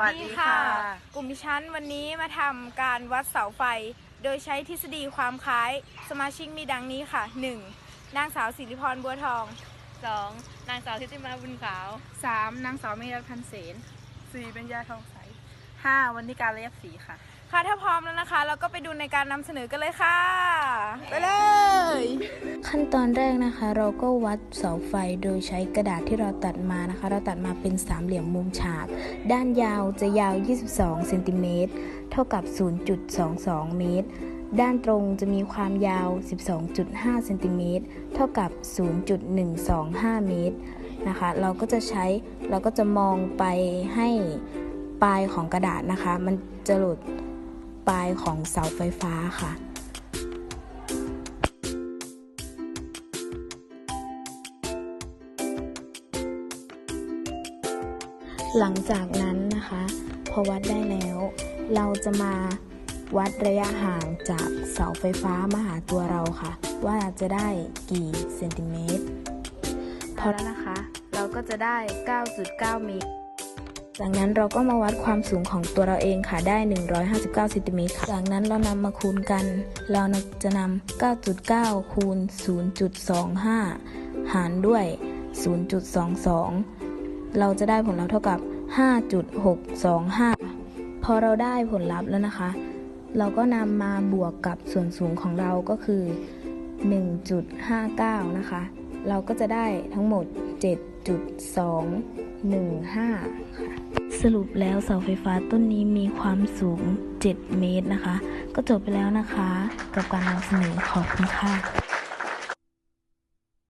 วัสดีค่ะ กลุ่มดิฉันวันนี้มาทำการวัดเสาไฟ โดยใช้ทฤษฎีความคล้าย สมาชิกมีดังนี้ค่ะ 1. นางสาวสิริพรบัวทอง 2. นางสาวทิติมาบุญขาว 3. นางสาวเมรัตพันเสน 4. เป็นยาทองใส 5. วันนี้การระยับสีค่ะ ค่ะถ้าพร้อมแล้วนะคะ เราก็ไปดูในการนำเสนอกันเลยค่ะไปเลย ขั้นตอนแรกนะคะ เราก็วัดเสาไฟโดยใช้กระดาษที่เราตัดมานะคะ เราตัดมาเป็นสามเหลี่ยมมุมฉาก ด้านยาวจะยาว 22เซนติเมตรเท่ากับ 0.22 เมตร ด้านตรงจะมีความยาว 12.5เซนติเมตรเท่ากับ 0.125 เมตรนะคะ เราก็จะใช้เราก็จะมองไปให้ปลายของกระดาษนะคะ มันจะหลุดปลายของเสาไฟฟ้าค่ะ หลังจากนั้นนะคะ พอวัดได้แล้ว เราจะมาวัดระยะห่างจากเสาไฟฟ้ามาหาตัวเราค่ะ ว่าจะได้กี่เซนติเมตรพอแล้วนะคะ เราก็จะได้ 9.9 เมตรจากนั้นเราก็มาวัดความสูงของตัวเราเองค่ะได้ 159เซนติเมตรค่ะจากนั้นเรานำมาคูณกัน เราจะนำ 9.9 คูณ 0.25 หารด้วย 0.22 เราจะได้ผลลัพธ์เท่ากับ 5.625 พอเราได้ผลลัพธ์แล้วนะคะ เราก็นำมาบวกกับส่วนสูงของเราก็คือ 1.59 นะคะ เราก็จะได้ทั้งหมด 7.215 ค่ะ สรุปแล้วเสาไฟฟ้าต้นนี้มีความสูง 7 เมตรนะคะ ก็จบไปแล้วนะคะ กับการนำเสนอขอบคุณค่ะ